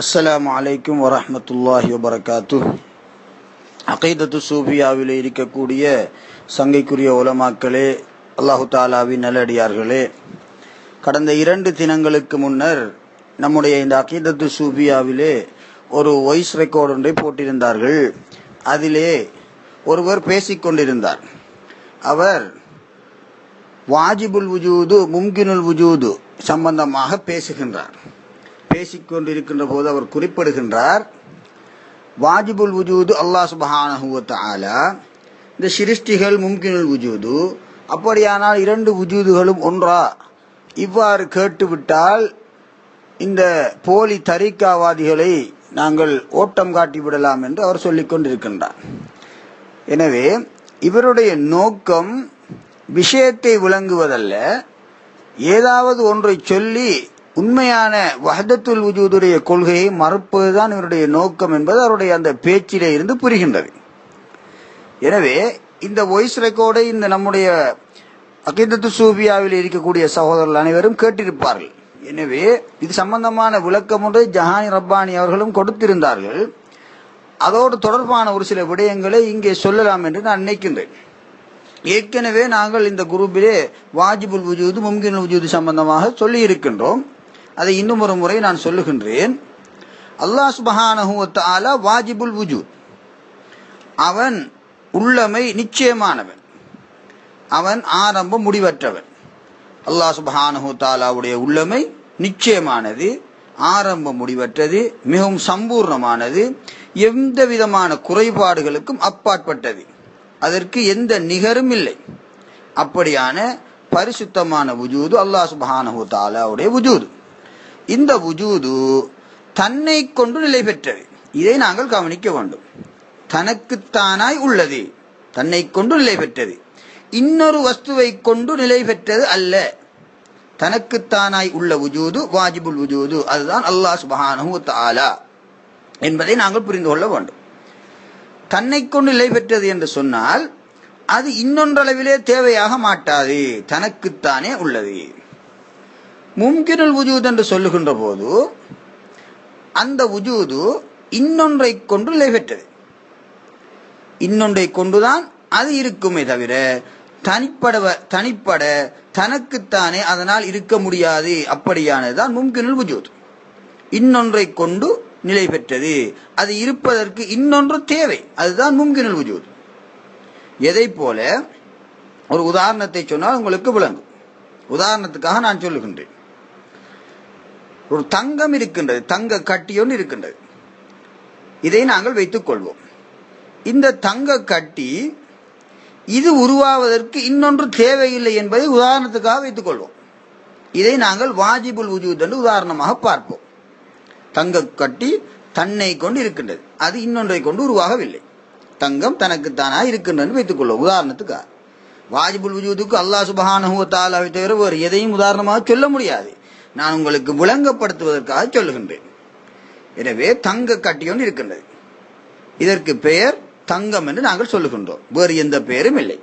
அஸ்ஸலாமு அலைக்கும் வரமத்துல்லாஹி வபரகாத்து அகைதத்து சூஃபியாவில் இருக்கக்கூடிய சங்கைக்குரிய உலமாக்களே அல்லாஹு தாலாவின் நல்லடியார்களே கடந்த இரண்டு தினங்களுக்கு முன்னர் நம்முடைய இந்த அகைதத்து சூஃபியாவிலே ஒரு வாய்ஸ் ரெக்கார்டு ஒன்றை போட்டிருந்தார்கள். அதிலே ஒருவர் பேசிக் கொண்டிருந்தார். அவர் வாஜிபுல் வுஜூது மும்கினுல் வுஜூது சம்பந்தமாக பேசுகின்றார். பேசிக்கொண்டிருக்கின்ற போது அவர் குறிப்பிடுகின்றார் வாஜிபுல் உஜூது அல்லாஹ் சுபஹானஹு ஆலா இந்த சிருஷ்டிகள் மும்கினுல் உஜூது அப்படியானால் இரண்டு உஜூதுகளும் ஒன்றா? இவ்வாறு கேட்டுவிட்டால் இந்த போலி தரிக்காவாதிகளை நாங்கள் ஓட்டம் காட்டி விடலாம் என்று அவர் சொல்லிக் கொண்டிருக்கின்றார். எனவே இவருடைய நோக்கம் விஷயத்தை விளங்குவதல்ல. ஏதாவது ஒன்றை சொல்லி உண்மையான வஹதத்துல் வஜூதுடைய கொள்கையை மறுப்பதுதான் இவருடைய நோக்கம் என்பது அவருடைய அந்த பேச்சிலே இருந்து புரிகின்றது. எனவே இந்த வாய்ஸ் ரெக்கார்டை இந்த நம்முடைய அகிதத்து சூபியாவில் இருக்கக்கூடிய சகோதரர்கள் அனைவரும் கேட்டிருப்பார்கள். எனவே இது சம்பந்தமான விளக்கம் ஒன்றை ஜஹானி ரப்பானி அவர்களும் கொடுத்திருந்தார்கள். அதோடு தொடர்பான ஒரு சில விடயங்களை இங்கே சொல்லலாம் என்று நான் நினைக்கின்றேன். ஏற்கனவே நாங்கள் இந்த குரூப்பிலே வாஜிபுல் வஜூது மும்கின் வஜூது சம்பந்தமாக சொல்லி இருக்கின்றோம் அதை இன்னும் ஒரு முறை நான் சொல்லுகின்றேன். அல்லாஹ் சுபஹானஹு ஆலா வாஜிபுல் வுஜூத். அவன் உள்ளமை நிச்சயமானவன். அவன் ஆரம்பம் முடிவற்றவன். அல்லாஹ் சுபஹானஹு தாலாவுடைய உள்ளமை நிச்சயமானது ஆரம்பம் முடிவற்றது மிகவும் சம்பூர்ணமானது எந்த விதமான குறைபாடுகளுக்கும் அப்பாற்பட்டது. அதற்கு எந்த நிகரும் இல்லை. அப்படியான பரிசுத்தமான உஜூது அல்லாஹ் சுபஹானஹு தாலாவுடைய உஜூது இந்த உஜூது தன்னை கொண்டு நிலை பெற்றது. இதை நாங்கள் கவனிக்க வேண்டும். தனக்குத்தானாய் உள்ளது. தன்னை கொண்டு நிலை பெற்றது. இன்னொரு வஸ்துவை கொண்டு நிலை பெற்றது அல்ல. தனக்குத்தானாய் உள்ள உஜூது வாஜிபுல் உஜூது அதுதான் அல்லாஹ் சுபஹானஹு தாலா என்பதை நாங்கள் புரிந்து கொள்ள வேண்டும். தன்னை கொண்டு நிலை பெற்றது என்று சொன்னால் அது இன்னொன்றளவிலே தேவையாக மாட்டாது. தனக்குத்தானே உள்ளது. மும்கினுல் உஜூத் என்று சொல்லுகின்ற போது அந்த உஜூது இன்னொன்றை கொண்டு நிலைபெற்றது. இன்னொன்றை கொண்டுதான் அது இருக்குமே தவிர தனிப்பட தனிப்பட தனக்குத்தானே அதனால் இருக்க முடியாது. அப்படியானதுதான் மும்கினுல் உஜூத் இன்னொன்றை கொண்டு நிலை பெற்றது அது இருப்பதற்கு இன்னொன்று தேவை. அதுதான் மும்கினுல் உஜூத் எதை போல? ஒரு உதாரணத்தை சொன்னால் உங்களுக்கு விளங்கும். உதாரணத்துக்காக நான் சொல்லுகின்றேன். ஒரு தங்கம் இருக்கின்றது தங்க கட்டியொன்று இருக்கின்றது. இதை நாங்கள் வைத்துக் கொள்வோம். இந்த தங்க கட்டி இது உருவாவதற்கு இன்னொன்று தேவையில்லை என்பதை உதாரணத்துக்காக வைத்துக் கொள்வோம். இதை நாங்கள் வாஜிபுல் உஜூத் என்று உதாரணமாக பார்ப்போம். தங்க கட்டி தன்னை கொண்டு இருக்கின்றது. அது இன்னொன்றை கொண்டு உருவாகவில்லை. தங்கம் தனக்குத்தானா இருக்கின்றது வைத்துக் கொள்வோம் உதாரணத்துக்காக. வாஜிபுல் உஜூதுக்கு அல்லாஹ் சுபஹானஹு தாலாவை தவிர வேறு எதையும் உதாரணமாக சொல்ல முடியாது. நான் உங்களுக்கு விளங்கப்படுத்துவதற்காக சொல்லுகின்றேன். எனவே தங்க கட்டியொன்று இருக்கின்றது. இதற்கு பெயர் தங்கம் என்று நாங்கள் சொல்லுகின்றோம். வேறு எந்த பெயரும் இல்லை.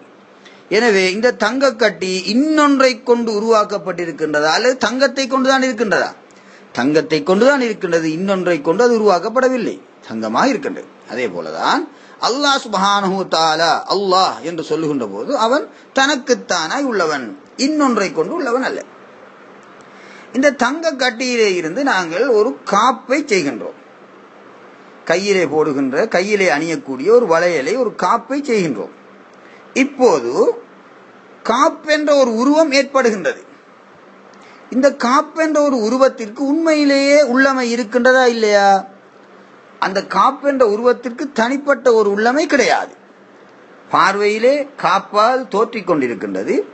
எனவே இந்த தங்க கட்டி இன்னொன்றை கொண்டு உருவாக்கப்பட்டிருக்கின்றதா? அல்லது தங்கத்தை கொண்டுதான் இருக்கின்றதா? தங்கத்தை கொண்டுதான் இருக்கின்றது. இன்னொன்றை கொண்டு அது உருவாக்கப்படவில்லை. தங்கமாக இருக்கின்றது. அதே போலதான் அல்லாஹ் சுபஹானஹு தாலா அல்லாஹ் என்று சொல்லுகின்ற போது அவன் தனக்குத்தானாய் உள்ளவன். இன்னொன்றை கொண்டு உள்ளவன் அல்ல. இந்த தங்க கட்டியிலே இருந்து நாங்கள் ஒரு காப்பை செய்கின்றோம். கையிலே போடுகின்ற கையிலே அணியக்கூடிய ஒரு வளையலை ஒரு காப்பை செய்கின்றோம். இப்போது காப்பென்ற ஒரு உருவம் ஏற்படுகின்றது. இந்த காப்பென்ற ஒரு உருவத்திற்கு உண்மையிலேயே உள்ளமை இருக்கின்றதா இல்லையா? அந்த காப்பென்ற உருவத்திற்கு தனிப்பட்ட ஒரு உள்ளமை கிடையாது. பார்வையிலே காப்பால் தோற்றிக் கொண்டிருக்கின்றது.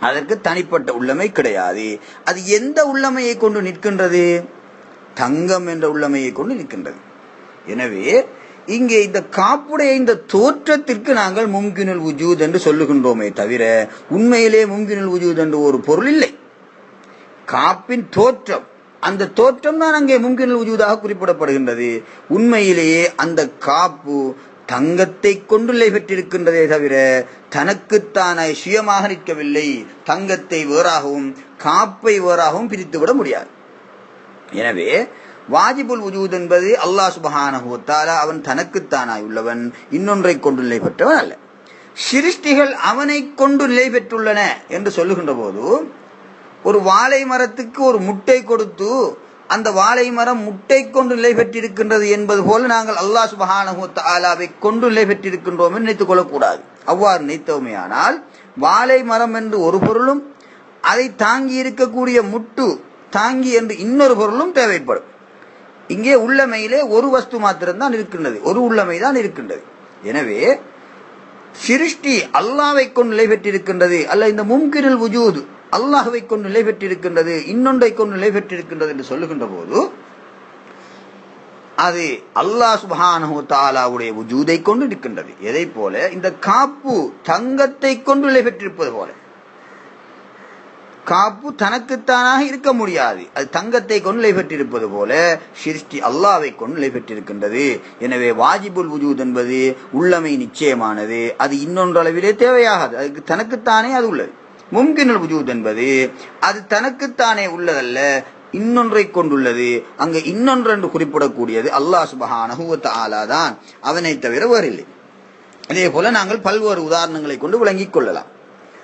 அதற்கு தனிப்பட்ட உள்ளமை கிடையாது. அது எந்த உள்ளமையை கொண்டு நிற்கின்றது? தங்கம் என்ற உள்ளமையை கொண்டு நிற்கின்றது. எனவே இங்கே இந்த காப்புடைய இந்த தோற்றத்திற்கு நாங்கள் மும்கினல் உஜூத் என்று சொல்லுகின்றோமே தவிர உண்மையிலே மும்கினல் உஜூத் என்று ஒரு பொருள் இல்லை. காப்பின் தோற்றம். அந்த தோற்றம் தான் அங்கே மும்கினல் உஜூதாக குறிப்பிடப்படுகின்றது. உண்மையிலேயே அந்த காப்பு தங்கத்தை கொண்டு நிலை பெற்றிருக்கின்றதே தவிர தனக்குத்தானாய் சுயமாக நிற்கவில்லை. தங்கத்தை வேறாகவும் காப்பை வேறாகவும் பிரித்துவிட முடியாது. எனவே வாஜிபுல் உஜூத் என்பது அல்லாஹ் சுபஹானஹு அவன் தனக்குத்தானாய் உள்ளவன் இன்னொன்றை கொண்டு நிலை பெற்றவன் அல்ல. சிருஷ்டிகள் அவனை கொண்டு நிலை பெற்றுள்ளன என்று சொல்லுகின்ற போது ஒரு வாழை மரத்துக்கு ஒரு முட்டை கொடுத்து அந்த வாழை மரம் முட்டை கொண்டு நிலை பெற்றிருக்கின்றது என்பது போல நாங்கள் அல்லாஹ் சுபஹானஹு ஆலாவை கொண்டு நிலை பெற்றிருக்கின்றோம் என்று நினைத்துக் கொள்ளக்கூடாது. அவ்வாறு நினைத்தோமையானால் வாழை மரம் என்று ஒரு பொருளும் அதை தாங்கி இருக்கக்கூடிய முட்டு தாங்கி என்று இன்னொரு பொருளும் தேவைப்படும். இங்கே உள்ளமையிலே ஒரு வஸ்து மாத்திரம்தான் இருக்கின்றது. ஒரு உள்ளமை தான் இருக்கின்றது. எனவே சிருஷ்டி அல்லாவை கொண்டு நிலை பெற்றிருக்கின்றது. அல்ல இந்த மும்கிரில் உஜூது அல்லாஹுவை கொண்டு நிலை பெற்றிருக்கின்றது இன்னொன்றை கொண்டு நிலை பெற்றிருக்கின்றது என்று சொல்லுகின்ற போது அது அல்லாஹ் சுபானு தாலாவுடைய உஜூதை கொண்டு இருக்கின்றது. எதை போல? இந்த காப்பு தங்கத்தை கொண்டு நிலை பெற்றிருப்பது போல. காப்பு தனக்குத்தானாக இருக்க முடியாது. அது தங்கத்தை கொண்டு நிலை பெற்றிருப்பது போல சிருஷ்டி அல்லாவை கொண்டு நிலை பெற்றிருக்கின்றது. எனவே வாஜிபுல் உஜூத் என்பது உள்ளமை நிச்சயமானது. அது இன்னொன்று அளவிலே தேவையாகாது. அதுக்கு தனக்குத்தானே அது உள்ளது. மும்கினல் வஜூத் என்பது அது தனக்குத்தானே உள்ளதல்ல இன்னொன்றை கொண்டுள்ளது. அங்கு இன்னொன்று என்று குறிப்பிடக்கூடியது அல்லாஹ் சுபஹானஹுவத் ஆலா தான். அவனை தவிர வேறில்லை. அதே போல நாங்கள் பல்வேறு உதாரணங்களை கொண்டு விளங்கிக் கொள்ளலாம்.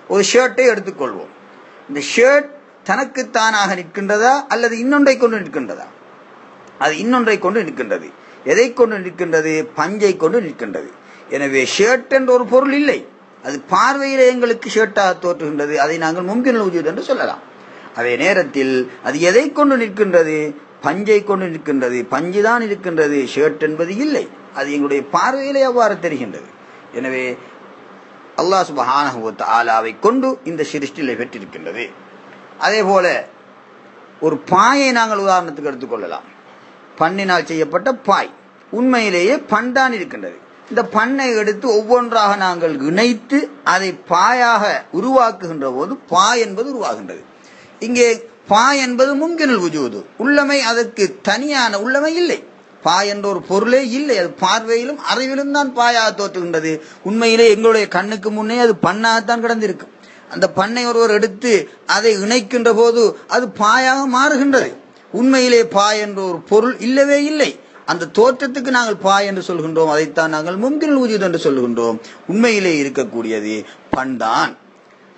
ஒரு ஷர்ட்டை எடுத்துக்கொள்வோம். இந்த ஷர்ட் தனக்குத்தானாக நிற்கின்றதா அல்லது இன்னொன்றை கொண்டு நிற்கின்றதா? அது இன்னொன்றை கொண்டு நிற்கின்றது. எதை கொண்டு நிற்கின்றது? பஞ்சை கொண்டு நிற்கின்றது. எனவே ஷர்ட் என்ற ஒரு பொருள் இல்லை. அது பார்வையில் எங்களுக்கு ஷர்ட்டாக தோற்றுகின்றது. அதை நாங்கள் மும்கின் உஜூத் என்று சொல்லலாம். அதே நேரத்தில் அது எதை கொண்டு நிற்கின்றது? பஞ்சை கொண்டு நிற்கின்றது. பஞ்சு தான் இருக்கின்றது. ஷர்ட் என்பது இல்லை. அது எங்களுடைய பார்வையிலே அவ்வாறு தெரிகின்றது. எனவே அல்லாஹ் சுபஹானஹு ஆலாவை கொண்டு இந்த சிருஷ்டிலை பெற்றிருக்கின்றது. அதே போல ஒரு பாயை நாங்கள் உதாரணத்துக்கு எடுத்துக்கொள்ளலாம் பண்ணினால் செய்யப்பட்ட பாய். உண்மையிலேயே பண்தான் இருக்கின்றது. இந்த பண்ணை எடுத்து ஒவ்வொன்றாக நாங்கள் இணைத்து அதை பாயாக உருவாக்குகின்ற போது பாய் என்பது உருவாகின்றது. இங்கே பாய் என்பது முன்கினல் உஜூது உள்ளமை அதற்கு தனியான உள்ளமை இல்லை. பாய் என்ற ஒரு பொருளே இல்லை. அது பார்வையிலும் அறிவிலும் தான் பாயாக தோற்றுகின்றது. உண்மையிலே எங்களுடைய கண்ணுக்கு முன்னே அது பண்ணாகத்தான் கிடந்திருக்கும் அந்த பண்ணை ஒருவர் எடுத்து அதை இணைக்கின்ற போது அது பாயாக மாறுகின்றது. உண்மையிலே பா என்ற ஒரு பொருள் இல்லவே இல்லை. அந்த தோற்றத்துக்கு நாங்கள் பாய் என்று சொல்கின்றோம் அதைத்தான் நாங்கள் மும்கின் ஊஜித் என்று சொல்கின்றோம். உண்மையிலே இருக்கக்கூடியது பண்தான்.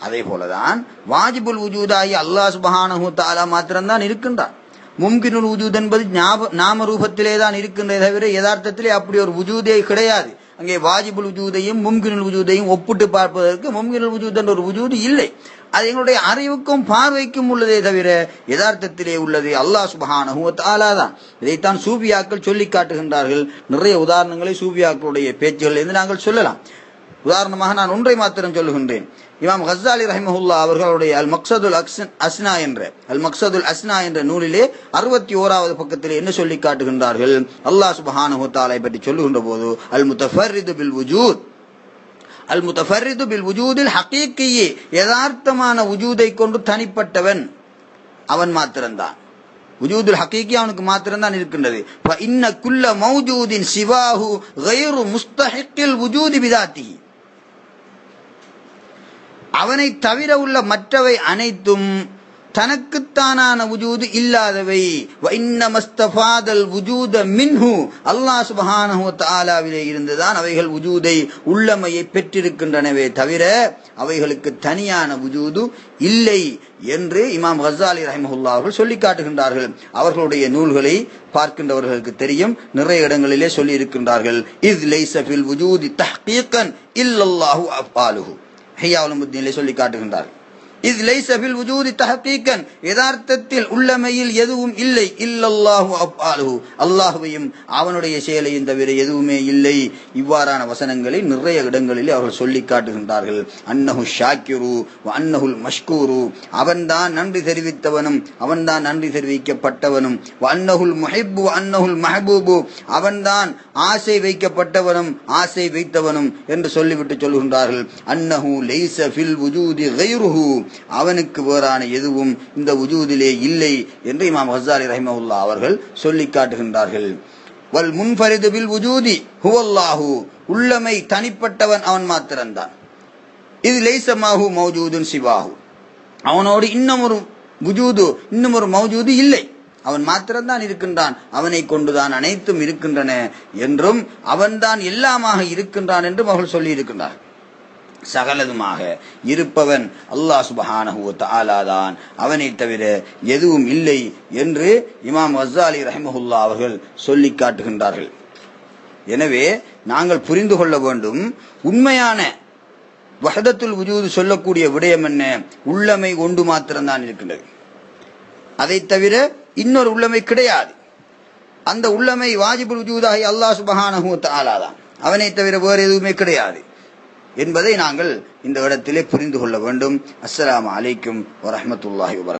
அதே போலதான் வாஜிபுல் உஜூதாகி அல்லாஹ் சுபஹானஹு தாலா மாத்திரம்தான் இருக்கின்றான் மும்கினுல் உஜூத் என்பது ஞாப நாம ரூபத்திலே தான் இருக்கின்றதை தவிர யதார்த்தத்திலே அப்படி ஒரு உஜூதே கிடையாது. அங்கே வாஜிபுல் உஜூதையும் மும்கினுல் உஜூதையும் ஒப்பிட்டு பார்ப்பதற்கு மும்கினுல் உஜூத் என்ற ஒரு உஜூது இல்லை. அது எங்களுடைய அறிவுக்கும் பார்வைக்கும் உள்ளதே தவிர யதார்த்தத்திலே உள்ளது. அல்லாஹ் சுபஹானஹு வ தான். இதைத்தான் சூபியாக்கள் சொல்லி காட்டுகின்றார்கள். நிறைய உதாரணங்களை சூபியாக்களுடைய பேச்சுகளிலிருந்து நாங்கள் சொல்லலாம். உதாரணமாக நான் ஒன்றை மாத்திரம் சொல்லுகின்றேன். இமாம் ஹஸ்ஸாலி ரஹிமஹுல்லா அவர்களுடைய அல் மக்சதுல் அஸ்னா என்ற அல் மக்சதுல் அஸ்னா என்ற நூலிலே அறுபத்தி ஓராவது பக்கத்தில் என்ன சொல்லி காட்டுகின்றார்கள்? அல்லாஹ் சுபஹானு தாலை பற்றி சொல்லுகின்ற போது அல் முத்தஃபர்ரிது பில் வுஜூத் அல் முத்தஃபர்ரிது பில் வுஜூதில் ஹகீக்கியே யதார்த்தமான உஜூதை கொண்டு தனிப்பட்டவன் அவன் மாத்திரம்தான். உஜூதுல் ஹக்கீக்கி அவனுக்கு மாத்திரம்தான் இருக்கின்றது. இன்ன குல்ல மௌஜூதின் சிவாஹு கைரு முஸ்தஹிக்கில் உஜூதி பிதாத்திஹி. அவனை தவிர உள்ள மற்றவை அனைத்தும் தனக்குத்தானான உஜூது இல்லாதவை. வ உஜூத மின்ஹு. அல்லாஹ் சுப்ஹானஹு தாலாவிலே இருந்துதான் அவைகள் உஜூதை உள்ளமையை பெற்றிருக்கின்றனவே தவிர அவைகளுக்கு தனியான உஜூது இல்லை என்று இமாம் ஹசாலி ரஹிமஹுல்லா அவர்கள் சொல்லி காட்டுகின்றார்கள். அவர்களுடைய நூல்களை பார்க்கின்றவர்களுக்கு தெரியும். நிறைய இடங்களிலே சொல்லி இருக்கின்றார்கள் இஸ் லைசபில் உஜூதி தஹ்கீகன் இல்லல்லாஹு அஃபாலுஹு ஹையாவுலமுத்தினிலே சொல்லி காட்டுகின்றார்கள். இது லைசபில் உஜூதி தஹகீக்கன் யதார்த்தத்தில் உள்ளமையில் எதுவும் இல்லை. இல்லல்லாஹு அப்பாலு அல்லாஹுவையும் அவனுடைய செயலையும் தவிர எதுவுமே இல்லை. இவ்வாறான வசனங்களை நிறைய இடங்களிலே அவர்கள் சொல்லி காட்டுகின்றார்கள். அன்னஹு ஷாக்கிரு அன்னஹுல் மஷ்கூரு. அவன்தான் நன்றி தெரிவித்தவனும் அவன்தான் நன்றி தெரிவிக்கப்பட்டவனும். வ அன்னஹுல் முஹிப்பு அன்னஹுல் மஹபூபு. அவன்தான் ஆசை வைக்கப்பட்டவனும் ஆசை வைத்தவனும் என்று சொல்லிவிட்டு சொல்லுகின்றார்கள் அன்னஹு லைசபில் உஜூதி கைருஹூ. அவனுக்கு வேறான எதுவும் இந்த உஜூதிலே இல்லை என்று இமாம் ஹசாரி ரஹிமவுல்லா அவர்கள் சொல்லி காட்டுகின்றார்கள். வல் முன்ஃபரிது பில் உஜூதி ஹுவல்லாஹு உள்ளமை தனிப்பட்டவன் அவன் மாத்திரம்தான். இது லைசமாஹு மௌஜூதுன் சிவாஹு. அவனோடு இன்னும் ஒரு உஜூது இன்னும் ஒரு மௌஜூது இல்லை. அவன் மாத்திரம்தான் இருக்கின்றான் அவனை கொண்டுதான் அனைத்தும் இருக்கின்றன என்றும் அவன்தான் எல்லாமாக இருக்கின்றான் என்றும் அவர்கள் சொல்லி இருக்கின்றார் சகலதுமாக இருப்பவன் அல்லாஹ் சுபஹானஹு தான். அவனை தவிர எதுவும் இல்லை என்று இமாம் வசாலி ரஹமஹுல்லா அவர்கள் சொல்லி காட்டுகின்றார்கள். எனவே நாங்கள் புரிந்து கொள்ள வேண்டும் உண்மையான வஹதத்துல் உஜூது சொல்லக்கூடிய விடயம் என்ன? உள்ளமை ஒன்று மாத்திரம்தான் இருக்கின்றது. அதை தவிர இன்னொரு உள்ளமை கிடையாது. அந்த உள்ளமை வாஜிபுல் உஜூதாகி அல்லாஹ் சுபஹானஹு தான். அவனை தவிர வேறு எதுவுமே கிடையாது. என்பதை நாங்கள் இந்த இடத்திலே புரிந்து கொள்ள வேண்டும். அஸ்லாம் அலைக்கும் வரமத்துல்லாஹி வர